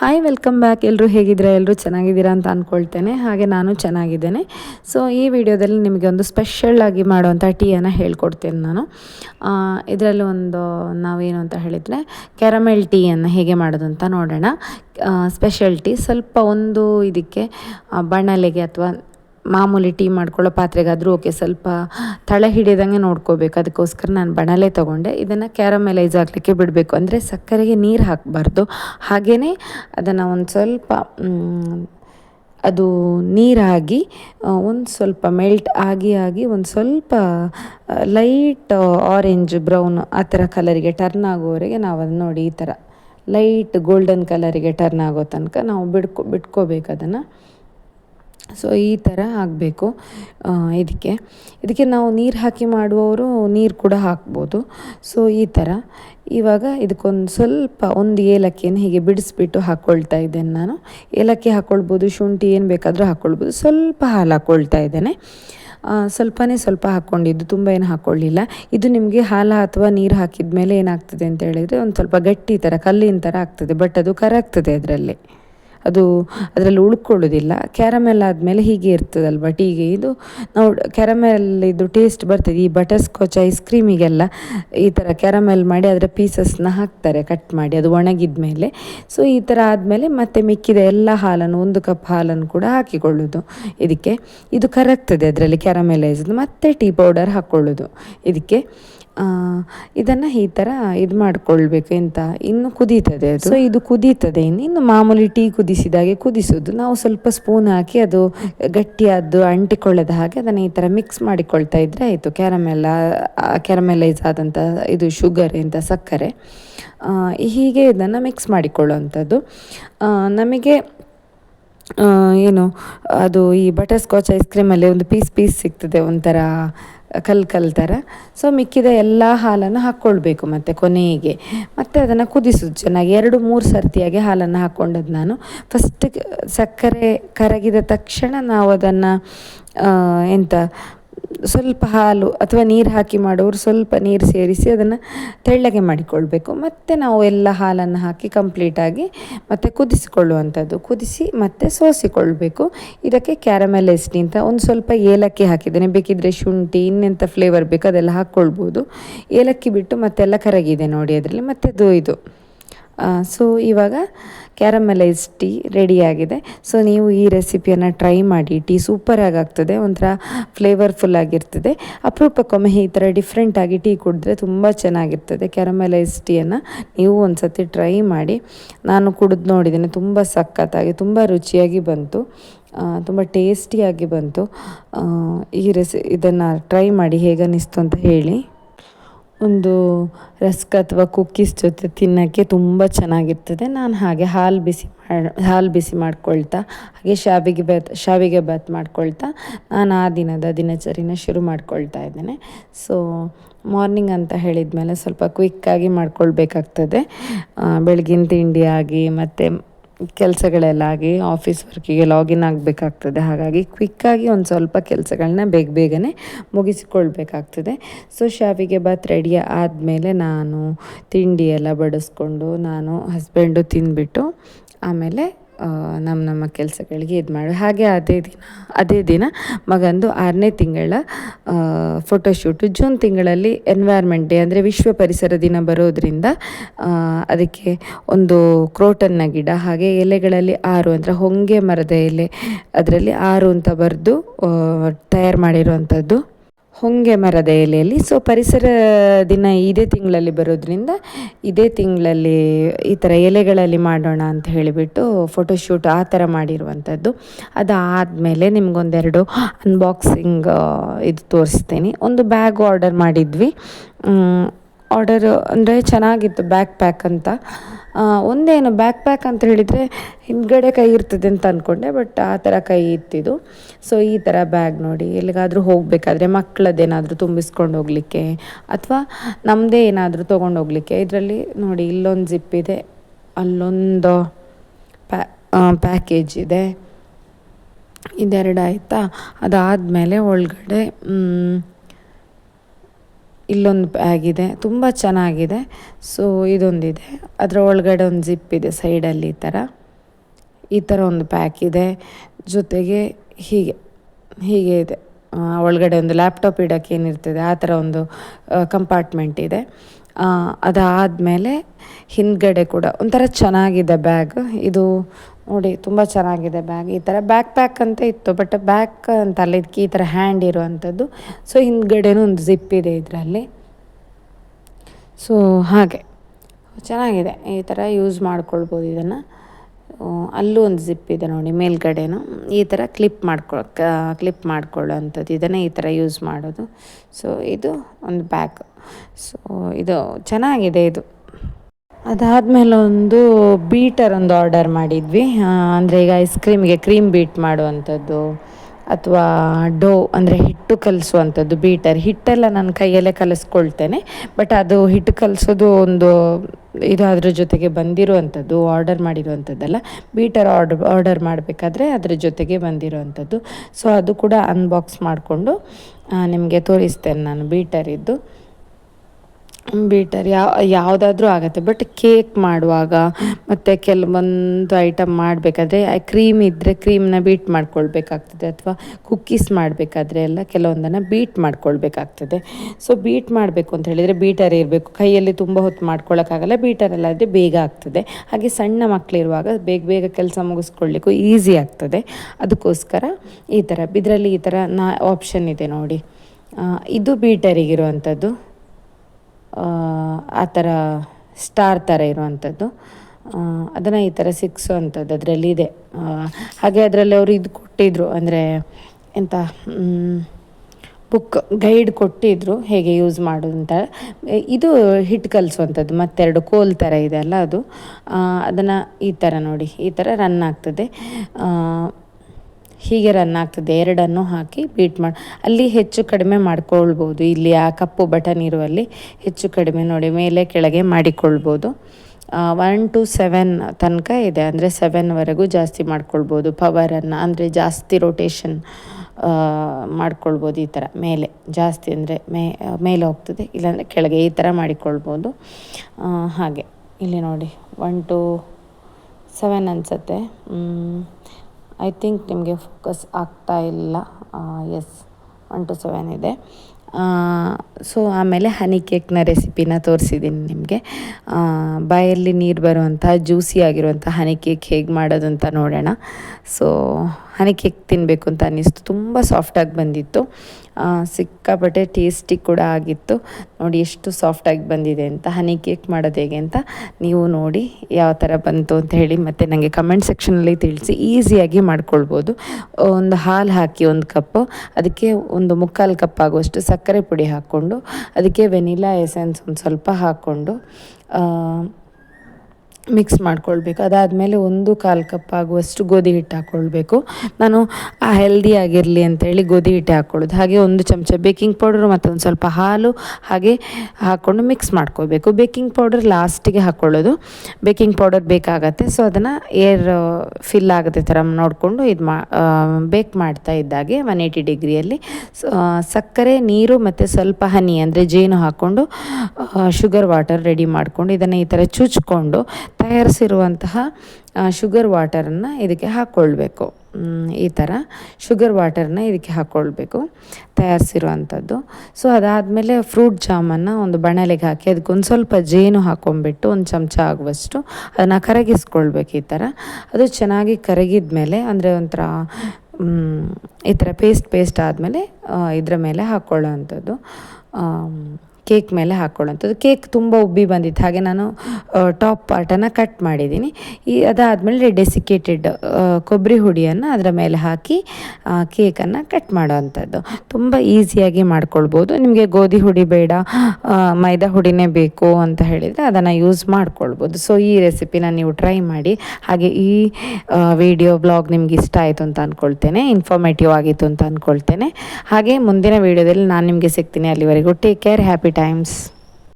Hi welcome back ಎಲ್ಲರೂ ಹೇಗಿದ್ದೀರಾ? ಎಲ್ಲರೂ ಚೆನ್ನಾಗಿದ್ದೀರಾ ಅಂತ ಅಂದ್ಕೊಳ್ತೇನೆ ಹಾಗೆ ನಾನು ಚೆನ್ನಾಗಿದ್ದೇನೆ. ಸೊ ಈ ವಿಡಿಯೋದಲ್ಲಿ ನಿಮಗೆ ಒಂದು ಸ್ಪೆಷಲ್ಲಾಗಿ ಮಾಡುವಂಥ ಟೀಯನ್ನು ಹೇಳ್ಕೊಡ್ತೇನೆ ನಾನು. ಇದರಲ್ಲಿ ಒಂದು ನಾವೇನು ಅಂತ ಹೇಳಿದರೆ ಕ್ಯಾರಮೆಲ್ ಟೀಯನ್ನು ಹೇಗೆ ಮಾಡೋದು ಅಂತ ನೋಡೋಣ. Special tea. ಸ್ವಲ್ಪ ಒಂದು ಇದಕ್ಕೆ ಬಣ್ಣಲೆಗೆ ಅಥವಾ ಮಾಮೂಲಿ ಟೀ ಮಾಡ್ಕೊಳ್ಳೋ ಪಾತ್ರೆಗಾದರೂ ಓಕೆ, ಸ್ವಲ್ಪ ತಳ ಹಿಡಿದಂಗೆ ನೋಡ್ಕೋಬೇಕು. ಅದಕ್ಕೋಸ್ಕರ ನಾನು ಬಣಲೆ ತೊಗೊಂಡೆ. ಇದನ್ನು ಕ್ಯಾರಮೆಲೈಸ್ ಆಗಲಿಕ್ಕೆ ಬಿಡಬೇಕು. ಅಂದರೆ ಸಕ್ಕರೆಗೆ ನೀರು ಹಾಕಬಾರ್ದು. ಹಾಗೆಯೇ ಅದನ್ನು ಒಂದು ಸ್ವಲ್ಪ ಅದು ನೀರಾಗಿ ಒಂದು ಸ್ವಲ್ಪ ಮೆಲ್ಟ್ ಆಗಿ ಆಗಿ ಒಂದು ಸ್ವಲ್ಪ ಲೈಟ್ ಆರೆಂಜ್, ಬ್ರೌನ್ ಆ ಥರ ಕಲರಿಗೆ ಟರ್ನ್ ಆಗೋವರೆಗೆ ನಾವು ಅದನ್ನ ನೋಡಿ ಈ ಥರ ಲೈಟ್ ಗೋಲ್ಡನ್ ಕಲರಿಗೆ ಟರ್ನ್ ಆಗೋ ತನಕ ನಾವು ಬಿಡ್ಕೊ, ಬಿಟ್ಕೋಬೇಕು ಅದನ್ನು. ಸೊ ಈ ಥರ ಆಗಬೇಕು ಇದಕ್ಕೆ. ಇದಕ್ಕೆ ನಾವು ನೀರು ಹಾಕಿ ಮಾಡುವವರು ನೀರು ಕೂಡ ಹಾಕ್ಬೋದು. ಸೊ ಈ ಥರ. ಇವಾಗ ಇದಕ್ಕೊಂದು ಸ್ವಲ್ಪ ಒಂದು ಏಲಕ್ಕಿಯನ್ನು ಹೀಗೆ ಬಿಡಿಸ್ಬಿಟ್ಟು ಹಾಕ್ಕೊಳ್ತಾ ಇದ್ದೇನೆ ನಾನು. ಏಲಕ್ಕಿ ಹಾಕ್ಕೊಳ್ಬೋದು ಶುಂಠಿ ಏನು ಬೇಕಾದರೂ ಹಾಕ್ಕೊಳ್ಬೋದು ಸ್ವಲ್ಪ ಹಾಲು ಹಾಕ್ಕೊಳ್ತಾ ಇದ್ದೇನೆ. ಸ್ವಲ್ಪನೇ ಸ್ವಲ್ಪ ಹಾಕ್ಕೊಂಡಿದ್ದು, ತುಂಬ ಏನು ಹಾಕ್ಕೊಳ್ಳಿಲ್ಲ ಇದು ನಿಮಗೆ ಹಾಲು ಅಥವಾ ನೀರು ಹಾಕಿದ ಮೇಲೆ ಏನಾಗ್ತದೆ ಅಂತ ಹೇಳಿದರೆ ಒಂದು ಸ್ವಲ್ಪ ಗಟ್ಟಿ ಥರ ಕಲ್ಲಿನ ಥರ ಆಗ್ತದೆ, ಬಟ್ ಅದು ಕರಾಗ್ತದೆ ಅದರಲ್ಲಿ. ಅದು ಅದರಲ್ಲಿ ಉಳ್ಕೊಳ್ಳೋದಿಲ್ಲ. ಕ್ಯಾರಮೆಲ್ ಆದಮೇಲೆ ಹೀಗೆ ಇರ್ತದಲ್ವ ಟೀಗೆ. ಇದು ನಾವು ಕ್ಯಾರಮೆಲ್ ಇದು ಟೇಸ್ಟ್ ಬರ್ತದೆ. ಈ ಬಟರ್ ಸ್ಕಾಚ್ ಐಸ್ ಕ್ರೀಮಿಗೆಲ್ಲ ಈ ಥರ ಕ್ಯಾರಮೆಲ್ ಮಾಡಿ ಅದರ ಪೀಸಸ್ನ ಹಾಕ್ತಾರೆ, ಕಟ್ ಮಾಡಿ ಅದು ಒಣಗಿದ ಮೇಲೆ ಸೊ ಈ ಥರ ಆದಮೇಲೆ ಮತ್ತೆ ಮಿಕ್ಕಿದ ಎಲ್ಲ ಹಾಲನ್ನು, ಒಂದು ಕಪ್ ಹಾಲನ್ನು ಕೂಡ ಹಾಕಿಕೊಳ್ಳೋದು ಇದಕ್ಕೆ. ಇದು ಕರಗ್ತದೆ ಅದರಲ್ಲಿ ಕ್ಯಾರಮೆಲೈಸ್ ಮತ್ತೆ ಟೀ ಪೌಡರ್ ಹಾಕ್ಕೊಳ್ಳೋದು ಇದಕ್ಕೆ. ಇದನ್ನು ಈ ಥರ ಇದು ಮಾಡಿಕೊಳ್ಬೇಕು ಎಂತ? ಇನ್ನು ಕುದೀತದೆ ಅದು. ಸೊ ಇದು ಕುದೀತದೆ. ಇನ್ನು ಮಾಮೂಲಿ ಟೀ ಕುದಿಸಿದಾಗೆ ಕುದಿಸೋದು. ನಾವು ಸ್ವಲ್ಪ ಸ್ಪೂನ್ ಹಾಕಿ ಅದು ಗಟ್ಟಿಯಾದ್ದು ಅಂಟಿಕೊಳ್ಳದ ಹಾಗೆ ಅದನ್ನು ಈ ಥರ ಮಿಕ್ಸ್ ಮಾಡಿಕೊಳ್ತಾ ಇದ್ರೆ ಆಯಿತು. ಕ್ಯಾರಮೆಲ್ಲ ಕ್ಯಾರಮೆಲೈಸ್ ಆದಂಥ ಇದು ಶುಗರ್ ಎಂತ ಸಕ್ಕರೆ. ಹೀಗೆ ಇದನ್ನು ಮಿಕ್ಸ್ ಮಾಡಿಕೊಳ್ಳುವಂಥದ್ದು ನಮಗೆ ಏನು, ಅದು ಈ ಬಟರ್ ಸ್ಕಾಚ್ ಐಸ್ ಕ್ರೀಮಲ್ಲಿ ಒಂದು ಪೀಸ್ ಪೀಸ್ ಸಿಗ್ತದೆ ಒಂಥರ ಕಲ್ ಕಲ್ ಥರ. ಸೊ ಮಿಕ್ಕಿದ ಎಲ್ಲ ಹಾಲನ್ನು ಹಾಕ್ಕೊಳ್ಬೇಕು ಮತ್ತು ಕೊನೆಗೆ. ಮತ್ತು ಅದನ್ನು ಕುದಿಸೋದು ಚೆನ್ನಾಗಿ. ಎರಡು, ಮೂರು ಸರ್ತಿಯಾಗಿ ಹಾಲನ್ನು ಹಾಕ್ಕೊಂಡದ್ದು ನಾನು. ಫಸ್ಟ್ ಸಕ್ಕರೆ ಕರಗಿದ ತಕ್ಷಣ ನಾವು ಅದನ್ನು ಎಂತ ಸ್ವಲ್ಪ ಹಾಲು ಅಥವಾ ನೀರು ಹಾಕಿ ಮಾಡೋರು ಸ್ವಲ್ಪ ನೀರು ಸೇರಿಸಿ ಅದನ್ನು ತೆಳ್ಳಗೆ ಮಾಡಿಕೊಳ್ಬೇಕು. ಮತ್ತು ನಾವು ಎಲ್ಲ ಹಾಲನ್ನು ಹಾಕಿ ಕಂಪ್ಲೀಟಾಗಿ ಮತ್ತು ಕುದಿಸಿಕೊಳ್ಳುವಂಥದ್ದು. ಕುದಿಸಿ ಮತ್ತೆ ಸೋಸಿಕೊಳ್ಬೇಕು. ಇದಕ್ಕೆ ಕ್ಯಾರಮೆಲೈಸ್ಡಿ ಅಂತ ಒಂದು ಸ್ವಲ್ಪ ಏಲಕ್ಕಿ ಹಾಕಿದ್ದೇನೆ. ಬೇಕಿದ್ದರೆ ಶುಂಠಿ ಇನ್ನೆಂಥ ಫ್ಲೇವರ್ ಬೇಕು ಅದೆಲ್ಲ ಹಾಕ್ಕೊಳ್ಬೋದು. ಏಲಕ್ಕಿ ಬಿಟ್ಟು ಮತ್ತೆಲ್ಲ ಕರಗಿದೆ ನೋಡಿ ಅದರಲ್ಲಿ. ಮತ್ತೆ ಅದು ಇದು. ಸೊ ಇವಾಗ ಕ್ಯಾರಮಲೈಸ್ ಟೀ ರೆಡಿಯಾಗಿದೆ ಸೊ ನೀವು ಈ ರೆಸಿಪಿಯನ್ನು ಟ್ರೈ ಮಾಡಿ. ಟೀ ಸೂಪರಾಗಿ ಆಗ್ತದೆ ಒಂಥರ ಫ್ಲೇವರ್ಫುಲ್ ಆಗಿರ್ತದೆ. ಅಪರೂಪಕ್ಕೊಮ್ಮೆ ಈ ಥರ ಡಿಫ್ರೆಂಟಾಗಿ ಟೀ ಕುಡಿದ್ರೆ ತುಂಬ ಚೆನ್ನಾಗಿರ್ತದೆ ಕ್ಯಾರಮಲೈಸ್ ಟೀಯನ್ನು ನೀವು ಒಂದು ಸತಿ ಟ್ರೈ ಮಾಡಿ. ನಾನು ಕುಡಿದು ನೋಡಿದ್ದೀನಿ, ತುಂಬ ಸಖತ್ತಾಗಿ, ತುಂಬ ರುಚಿಯಾಗಿ ಬಂತು. ತುಂಬ ಟೇಸ್ಟಿಯಾಗಿ ಬಂತು. ಈ ರೆಸಿ ಇದನ್ನು ಟ್ರೈ ಮಾಡಿ ಹೇಗನ್ನಿಸ್ತು ಅಂತ ಹೇಳಿ. ಒಂದು ರಸ್ಕ್ ಅಥವಾ ಕುಕ್ಕೀಸ್ ಜೊತೆ ತಿನ್ನೋಕ್ಕೆ ತುಂಬ ಚೆನ್ನಾಗಿರ್ತದೆ. ನಾನು ಹಾಗೆ ಹಾಲು ಬಿಸಿ ಮಾಡಿ, ಹಾಲು ಬಿಸಿ ಮಾಡ್ಕೊಳ್ತಾ, ಹಾಗೆ ಶಾವಿಗೆ ಬಾತ್ ಶಾವಿಗೆ ಬಾತ್ ಮಾಡ್ಕೊಳ್ತಾ ನಾನು ಆ ದಿನದ ದಿನಚರಿನ ಶುರು ಮಾಡ್ಕೊಳ್ತಾ ಇದ್ದೇನೆ. ಸೊ ಮಾರ್ನಿಂಗ್ ಅಂತ ಹೇಳಿದ ಮೇಲೆ ಸ್ವಲ್ಪ ಕ್ವಿಕ್ಕಾಗಿ ಮಾಡ್ಕೊಳ್ಬೇಕಾಗ್ತದೆ. ಬೆಳಗಿನ ತಿಂಡಿ ಆಗಿ ಮತ್ತು ಕೆಲಸಗಳೆಲ್ಲ ಆಗಿ ಆಫೀಸ್ ವರ್ಕಿಗೆ ಲಾಗಿನ್ ಆಗಬೇಕಾಗ್ತದೆ. ಹಾಗಾಗಿ ಕ್ವಿಕ್ಕಾಗಿ ಒಂದು ಸ್ವಲ್ಪ ಕೆಲಸಗಳನ್ನ ಬೇಗ ಬೇಗನೆ ಮುಗಿಸಿಕೊಳ್ಬೇಕಾಗ್ತದೆ. ಸೊ ಶಾವಿಗೆ ಬಾತ್ ರೆಡಿ ಆದಮೇಲೆ ನಾನು ತಿಂಡಿ ಎಲ್ಲ ಬಡಿಸ್ಕೊಂಡು ನಾನು ಹಸ್ಬೆಂಡು ತಿಂದ್ಬಿಟ್ಟು ಆಮೇಲೆ ನಮ್ಮ ನಮ್ಮ ಕೆಲಸಗಳಿಗೆ ಇದು ಮಾಡಿ. ಹಾಗೆ ಅದೇ ದಿನ ಅದೇ ದಿನ ಮಗಂದು ಆರನೇ ತಿಂಗಳ ಫೋಟೋಶೂಟು ಜೂನ್ ತಿಂಗಳಲ್ಲಿ ಎನ್ವೈರ್ಮೆಂಟ್ ಡೇ ಅಂದರೆ ವಿಶ್ವ ಪರಿಸರ ದಿನ ಬರೋದ್ರಿಂದ ಅದಕ್ಕೆ ಒಂದು ಕ್ರೋಟನ್ನ ಗಿಡ, ಹಾಗೆ ಎಲೆಗಳಲ್ಲಿ ಆರು ಅಂದರೆ ಹೊಂಗೆ ಮರದ ಎಲೆ, ಅದರಲ್ಲಿ ಆರು ಅಂತ ಬರೆದು ತಯಾರು ಮಾಡಿರುವಂಥದ್ದು ಹೊಂಗೆ ಮರದ ಎಲೆಯಲ್ಲಿ. ಸೊ ಪರಿಸರ ದಿನ ಇದೇ ತಿಂಗಳಲ್ಲಿ ಬರೋದ್ರಿಂದ ಇದೇ ತಿಂಗಳಲ್ಲಿ ಈ ಥರ ಎಲೆಗಳಲ್ಲಿ ಮಾಡೋಣ ಅಂತ ಹೇಳಿಬಿಟ್ಟು ಫೋಟೋಶೂಟ್ ಆ ಥರ ಮಾಡಿರುವಂಥದ್ದು ಅದಾದಮೇಲೆ ನಿಮಗೊಂದೆರಡು ಅನ್ಬಾಕ್ಸಿಂಗ್ ಇದು ತೋರಿಸ್ತೀನಿ. ಒಂದು ಬ್ಯಾಗ್ ಆರ್ಡರ್ ಮಾಡಿದ್ವಿ. ಆರ್ಡರ್ ಅಂದರೆ ಚೆನ್ನಾಗಿತ್ತು ಬ್ಯಾಕ್ ಪ್ಯಾಕ್ ಅಂತ. ಒಂದೇನು ಬ್ಯಾಕ್ ಪ್ಯಾಕ್ ಅಂತ ಹೇಳಿದರೆ ಹಿಂದ್ಗಡೆ ಕೈ ಇರ್ತದೆ ಅಂತ ಅಂದ್ಕೊಂಡೆ ಬಟ್ ಆ ಥರ ಕೈ ಇತ್ತಿದು ಸೊ ಈ ಥರ ಬ್ಯಾಗ್ ನೋಡಿ, ಎಲ್ಲಿಗಾದರೂ ಹೋಗಬೇಕಾದ್ರೆ ಮಕ್ಕಳದ್ದೇನಾದರೂ ತುಂಬಿಸ್ಕೊಂಡು ಹೋಗಲಿಕ್ಕೆ, ಅಥವಾ ನಮ್ಮದೇ ಏನಾದರೂ ತೊಗೊಂಡು ಹೋಗಲಿಕ್ಕೆ, ಇದರಲ್ಲಿ ನೋಡಿ ಇಲ್ಲೊಂದು ಜಿಪ್ ಇದೆ, ಅಲ್ಲೊಂದು ಪ್ಯಾ ಪ್ಯಾಕೇಜ್ ಇದೆ. ಇದೆರಡು ಆಯಿತಾ? ಅದಾದಮೇಲೆ ಒಳಗಡೆ ಇಲ್ಲೊಂದು ಬ್ಯಾಗ್ ಇದೆ ತುಂಬ ಚೆನ್ನಾಗಿದೆ. ಸೊ ಇದೊಂದಿದೆ. ಅದರ ಒಳಗಡೆ ಒಂದು ಜಿಪ್ ಇದೆ ಸೈಡಲ್ಲಿ ಈ ಥರ ಈ ಥರ ಒಂದು ಪ್ಯಾಕ್ ಇದೆ. ಜೊತೆಗೆ ಹೀಗೆ ಹೀಗೆ ಇದೆ. ಒಳಗಡೆ ಒಂದು ಲ್ಯಾಪ್ಟಾಪ್ ಇಡೋಕ್ಕೆ ಏನಿರ್ತದೆ, ಆ ಥರ ಒಂದು ಕಂಪಾರ್ಟ್ಮೆಂಟ್ ಇದೆ. ಅದಾದಮೇಲೆ ಹಿಂದ್ಗಡೆ ಕೂಡ ಒಂಥರ ಚೆನ್ನಾಗಿದೆ ಬ್ಯಾಗ್ ಇದು ನೋಡಿ, ತುಂಬ ಚೆನ್ನಾಗಿದೆ ಬ್ಯಾಗ್ ಈ ಥರ ಬ್ಯಾಕ್ ಪ್ಯಾಕ್ ಅಂತ ಇತ್ತು ಬಟ್ ಬ್ಯಾಕ್ ಅಂತ ಅಲ್ಲ ಇದಕ್ಕೆ ಈ ಥರ ಹ್ಯಾಂಡ್ ಇರುವಂಥದ್ದು ಸೊ ಹಿಂದ್ಗಡೆನೂ ಒಂದು ಜಿಪ್ ಇದೆ ಇದರಲ್ಲಿ. ಸೊ ಹಾಗೆ. ಚೆನ್ನಾಗಿದೆ. ಈ ಥರ ಯೂಸ್ ಮಾಡ್ಕೊಳ್ಬೋದು ಇದನ್ನು. ಅಲ್ಲೂ ಒಂದು ಜಿಪ್ ಇದೆ ನೋಡಿ, ಮೇಲ್ಗಡೆನೂ. ಈ ಥರ ಕ್ಲಿಪ್ ಮಾಡ್ಕೊ ಕ್ಲಿಪ್ ಮಾಡ್ಕೊಳ್ಳೋವಂಥದ್ದು. ಇದನ್ನೇ ಈ ಥರ ಯೂಸ್ ಮಾಡೋದು. ಸೊ ಇದು ಒಂದು ಬ್ಯಾಗ್ ಸೊ ಇದು ಚೆನ್ನಾಗಿದೆ ಇದು. ಅದಾದಮೇಲೆ ಒಂದು ಬೀಟರ್ ಒಂದು ಆರ್ಡರ್ ಮಾಡಿದ್ವಿ. ಅಂದರೆ ಈಗ ಐಸ್ ಕ್ರೀಮ್ಗೆ ಕ್ರೀಮ್ ಬೀಟ್ ಮಾಡುವಂಥದ್ದು ಅಥವಾ ಡೋ, ಅಂದರೆ ಹಿಟ್ಟು ಕಲಿಸುವಂಥದ್ದು ಬೀಟರ್. ಹಿಟ್ಟೆಲ್ಲ ನಾನು ಕೈಯಲ್ಲೇ ಕಲಿಸ್ಕೊಳ್ತೇನೆ. ಬಟ್ ಅದು ಹಿಟ್ಟು ಕಲಿಸೋದು ಒಂದು ಇದು ಅದ್ರ ಜೊತೆಗೆ ಬಂದಿರುವಂಥದ್ದು ಆರ್ಡರ್ ಮಾಡಿರುವಂಥದ್ದಲ್ಲ. ಬೀಟರ್ ಆರ್ಡರ್ ಆರ್ಡರ್ ಮಾಡಬೇಕಾದ್ರೆ ಅದ್ರ ಜೊತೆಗೆ ಬಂದಿರುವಂಥದ್ದು. ಸೊ ಅದು ಕೂಡ ಅನ್ಬಾಕ್ಸ್ ಮಾಡಿಕೊಂಡು ನಿಮಗೆ ತೋರಿಸ್ತೇನೆ ನಾನು ಬೀಟರ್ ಇದ್ದು ಬೀಟರ್ ಯಾವ ಯಾವುದಾದ್ರೂ ಆಗುತ್ತೆ. ಬಟ್ ಕೇಕ್ ಮಾಡುವಾಗ ಮತ್ತು ಕೆಲವೊಂದು ಐಟಮ್ ಮಾಡಬೇಕಾದ್ರೆ ಕ್ರೀಮ್ ಇದ್ದರೆ ಕ್ರೀಮ್ನ ಬೀಟ್ ಮಾಡ್ಕೊಳ್ಬೇಕಾಗ್ತದೆ ಅಥವಾ ಕುಕ್ಕೀಸ್ ಮಾಡಬೇಕಾದ್ರೆ ಎಲ್ಲ ಕೆಲವೊಂದನ್ನು ಬೀಟ್ ಮಾಡ್ಕೊಳ್ಬೇಕಾಗ್ತದೆ. ಸೊ ಬೀಟ್ ಮಾಡಬೇಕು ಅಂತ ಹೇಳಿದರೆ ಬೀಟರ್ ಇರಬೇಕು. ಕೈಯಲ್ಲಿ ತುಂಬ ಹೊತ್ತು ಮಾಡ್ಕೊಳ್ಳೋಕ್ಕಾಗಲ್ಲ ಬೀಟರೆಲ್ಲ ಆದರೆ ಬೇಗ ಆಗ್ತದೆ. ಹಾಗೆ ಸಣ್ಣ ಮಕ್ಕಳಿರುವಾಗ ಬೇಗ ಬೇಗ ಕೆಲಸ ಮುಗಿಸ್ಕೊಳ್ಳಿಕ್ಕೂ ಈಸಿ ಆಗ್ತದೆ. ಅದಕ್ಕೋಸ್ಕರ ಈ ಥರ ಇದರಲ್ಲಿ ಈ ಥರ ನಾ ಆಪ್ಷನ್ ಇದೆ ನೋಡಿ. ಇದು ಬೀಟರಿಗಿರುವಂಥದ್ದು ಆ ಥರ ಸ್ಟಾರ್ ಥರ ಇರುವಂಥದ್ದು ಅದನ್ನು ಈ ಥರ ಸಿಕ್ಸುವಂಥದ್ದು ಅದರಲ್ಲಿ ಇದೆ. ಹಾಗೆ ಅದರಲ್ಲಿ ಅವರು ಇದು ಕೊಟ್ಟಿದ್ದರು ಅಂದರೆ ಎಂಥ ಬುಕ್ ಗೈಡ್ ಕೊಟ್ಟಿದ್ದರು ಹೇಗೆ ಯೂಸ್ ಮಾಡೋದು ಅಂತ. ಇದು ಹಿಟ್ ಕಲಿಸುವಂಥದ್ದು ಮತ್ತೆರಡು ಕೋಲ್ ಥರ ಇದೆ ಅಲ್ಲ ಅದು. ಅದನ್ನು ಈ ಥರ ನೋಡಿ, ಈ ಥರ ರನ್ ಆಗ್ತದೆ. ಹೀಗೆ ರನ್ ಆಗ್ತದೆ. ಎರಡನ್ನು ಹಾಕಿ ಬೀಟ್ ಮಾಡಿ, ಅಲ್ಲಿ ಹೆಚ್ಚು ಕಡಿಮೆ ಮಾಡ್ಕೊಳ್ಬೋದು. ಇಲ್ಲಿ ಆ ಕಪ್ಪು ಬಟನ್ ಇರುವಲ್ಲಿ ಹೆಚ್ಚು ಕಡಿಮೆ ನೋಡಿ, ಮೇಲೆ ಕೆಳಗೆ ಮಾಡಿಕೊಳ್ಬೋದು. ಒನ್ ಟು ಸೆವೆನ್ ತನಕ ಇದೆ. ಅಂದರೆ ಸೆವೆನ್ವರೆಗೂ ಜಾಸ್ತಿ ಮಾಡ್ಕೊಳ್ಬೋದು. ಪವರನ್ನು ಅಂದರೆ ಜಾಸ್ತಿ ರೊಟೇಷನ್ ಮಾಡ್ಕೊಳ್ಬೋದು ಈ ಥರ ಮೇಲೆ, ಜಾಸ್ತಿ ಅಂದರೆ ಮೇ, ಮೇಲೆ ಹೋಗ್ತದೆ. ಇಲ್ಲಾಂದರೆ ಕೆಳಗೆ ಈ ಥರ ಮಾಡಿಕೊಳ್ಬೋದು. ಹಾಗೆ. ಇಲ್ಲಿ ನೋಡಿ ಒನ್ ಟು ಸೆವೆನ್ ಅನಿಸುತ್ತೆ. ಐ ಥಿಂಕ್ ನಿಮಗೆ ಫೋಕಸ್ ಆಗ್ತಾ ಇಲ್ಲ. ಎಸ್ ಒನ್ ಟು ಸೆವೆನ್ ಇದೆ. ಸೊ ಆಮೇಲೆ ಹನಿ ಕೇಕ್ನ ರೆಸಿಪಿನ ತೋರಿಸಿದ್ದೀನಿ ನಿಮಗೆ. ಬಾಯಲ್ಲಿ ನೀರು ಬರುವಂಥ ಜ್ಯೂಸಿ ಆಗಿರುವಂಥ ಹನಿ ಕೇಕ್ ಹೇಗೆ ಮಾಡೋದು ಅಂತ ನೋಡೋಣ. ಸೊ ಹನಿ ಕೇಕ್ ತಿನ್ನಬೇಕು ಅಂತ ಅನ್ನಿಸ್ತು. ತುಂಬ ಸಾಫ್ಟಾಗಿ ಬಂದಿತ್ತು. ಸಿಕ್ಕಾಪಟ್ಟೆ ಟೇಸ್ಟಿ ಕೂಡ ಆಗಿತ್ತು. ನೋಡಿ ಎಷ್ಟು ಸಾಫ್ಟಾಗಿ ಬಂದಿದೆ ಅಂತ. ಹನಿ ಕೇಕ್ ಮಾಡೋದು ಹೇಗೆ ಅಂತ ನೀವು ನೋಡಿ ಯಾವ ಥರ ಬಂತು ಅಂತ ಹೇಳಿ ಮತ್ತು ನನಗೆ ಕಮೆಂಟ್ ಸೆಕ್ಷನಲ್ಲಿ ತಿಳಿಸಿ ಈಸಿಯಾಗಿ ಮಾಡ್ಕೊಳ್ಬೋದು. ಒಂದು ಹಾಲು ಹಾಕಿ ಒಂದು ಕಪ್ಪು, ಅದಕ್ಕೆ ಒಂದು ಮುಕ್ಕಾಲು ಕಪ್ ಆಗುವಷ್ಟು ಸಕ್ಕರೆ ಪುಡಿ ಹಾಕ್ಕೊಂಡು, ಅದಕ್ಕೆ ವೆನಿಲಾ ಎಸೆನ್ಸ್ ಒಂದು ಸ್ವಲ್ಪ ಹಾಕ್ಕೊಂಡು ಮಿಕ್ಸ್ ಮಾಡ್ಕೊಳ್ಬೇಕು. ಅದಾದಮೇಲೆ ಒಂದು ಕಾಲು ಕಪ್ ಆಗುವಷ್ಟು ಗೋಧಿ ಹಿಟ್ಟು ಹಾಕ್ಕೊಳ್ಬೇಕು ನಾನು, ಆ ಹೆಲ್ದಿ ಆಗಿರಲಿ ಅಂತೇಳಿ ಗೋಧಿ ಹಿಟ್ಟು ಹಾಕ್ಕೊಳ್ಳೋದು ಹಾಗೆ ಒಂದು ಚಮಚ ಬೇಕಿಂಗ್ ಪೌಡರ್ ಮತ್ತು ಒಂದು ಸ್ವಲ್ಪ ಹಾಲು, ಹಾಗೆ ಹಾಕ್ಕೊಂಡು ಮಿಕ್ಸ್ ಮಾಡ್ಕೋಬೇಕು ಬೇಕಿಂಗ್ ಪೌಡರ್ ಲಾಸ್ಟಿಗೆ ಹಾಕ್ಕೊಳ್ಳೋದು ಬೇಕಿಂಗ್ ಪೌಡರ್ ಬೇಕಾಗತ್ತೆ. ಸೊ ಅದನ್ನು ಏರ್ ಫಿಲ್ ಆಗುತ್ತೆ ಥರ ನೋಡಿಕೊಂಡು ಇದು ಮಾ ಬೇಕ್ ಮಾಡ್ತಾ ಇದ್ದಾಗೆ ಒನ್ ಏಯ್ಟಿ ಡಿಗ್ರಿಯಲ್ಲಿ ಸಕ್ಕರೆ, ನೀರು ಮತ್ತು ಸ್ವಲ್ಪ ಹನಿ, ಅಂದರೆ ಜೇನು ಹಾಕ್ಕೊಂಡು ಶುಗರ್ ವಾಟರ್ ರೆಡಿ ಮಾಡಿಕೊಂಡು ಇದನ್ನು ಈ ಥರ ಚುಚ್ಕೊಂಡು ತಯಾರಿಸಿರುವಂತಹ ಶುಗರ್ ವಾಟರನ್ನು ಇದಕ್ಕೆ ಹಾಕ್ಕೊಳ್ಬೇಕು ಈ ಥರ ಶುಗರ್ ವಾಟರ್ನ ಇದಕ್ಕೆ ಹಾಕ್ಕೊಳ್ಬೇಕು ತಯಾರಿಸಿರುವಂಥದ್ದು ಸೊ ಅದಾದಮೇಲೆ ಫ್ರೂಟ್ ಜಾಮನ್ನು ಒಂದು ಬಣಲೆಗೆ ಹಾಕಿ, ಅದಕ್ಕೆ ಒಂದು ಸ್ವಲ್ಪ ಜೇನು ಹಾಕೊಂಬಿಟ್ಟು ಒಂದು ಚಮಚ ಆಗುವಷ್ಟು ಅದನ್ನು ಕರಗಿಸ್ಕೊಳ್ಬೇಕು ಈ ಥರ ಅದು ಚೆನ್ನಾಗಿ ಕರಗಿದ ಮೇಲೆ ಅಂದರೆ ಒಂಥರ ಈ ಥರ ಪೇಸ್ಟ್ ಪೇಸ್ಟ್ ಆದಮೇಲೆ ಇದರ ಮೇಲೆ ಹಾಕ್ಕೊಳ್ಳೋ ಅಂಥದ್ದು ಕೇಕ್ ಮೇಲೆ ಹಾಕ್ಕೊಳ್ಳೋಂಥದ್ದು ಕೇಕ್ ತುಂಬ ಉಬ್ಬಿ ಬಂದಿತ್ತು. ಹಾಗೆ ನಾನು ಟಾಪ್ ಪಾರ್ಟನ್ನು ಕಟ್ ಮಾಡಿದ್ದೀನಿ. ಈ ಅದಾದಮೇಲೆ ಡೆಸಿಕೇಟೆಡ್ ಕೊಬ್ಬರಿ ಹುಡಿಯನ್ನು ಅದರ ಮೇಲೆ ಹಾಕಿ ಕೇಕನ್ನು ಕಟ್ ಮಾಡೋವಂಥದ್ದು. ತುಂಬ ಈಸಿಯಾಗಿ ಮಾಡ್ಕೊಳ್ಬೋದು. ನಿಮಗೆ ಗೋಧಿ ಹುಡಿ ಬೇಡ ಮೈದಾ ಹುಡಿನೇ ಬೇಕು ಅಂತ ಹೇಳಿದರೆ ಅದನ್ನು ಯೂಸ್ ಮಾಡ್ಕೊಳ್ಬೋದು. ಸೊ, ಈ ರೆಸಿಪಿನ ನೀವು ಟ್ರೈ ಮಾಡಿ. ಹಾಗೆ ಈ ವಿಡಿಯೋ ಬ್ಲಾಗ್ ನಿಮ್ಗೆ ಇಷ್ಟ ಆಯಿತು ಅಂತ ಅಂದ್ಕೊಳ್ತೇನೆ ಇನ್ಫಾರ್ಮೇಟಿವ್ ಆಗಿತ್ತು ಅಂತ ಅಂದ್ಕೊಳ್ತೇನೆ ಹಾಗೆ ಮುಂದಿನ ವಿಡಿಯೋದಲ್ಲಿ ನಾನು ನಿಮಗೆ ಸಿಗ್ತೀನಿ. ಅಲ್ಲಿವರೆಗೂ ಟೇಕ್ ಕೇರ್, ಹ್ಯಾಪಿ times.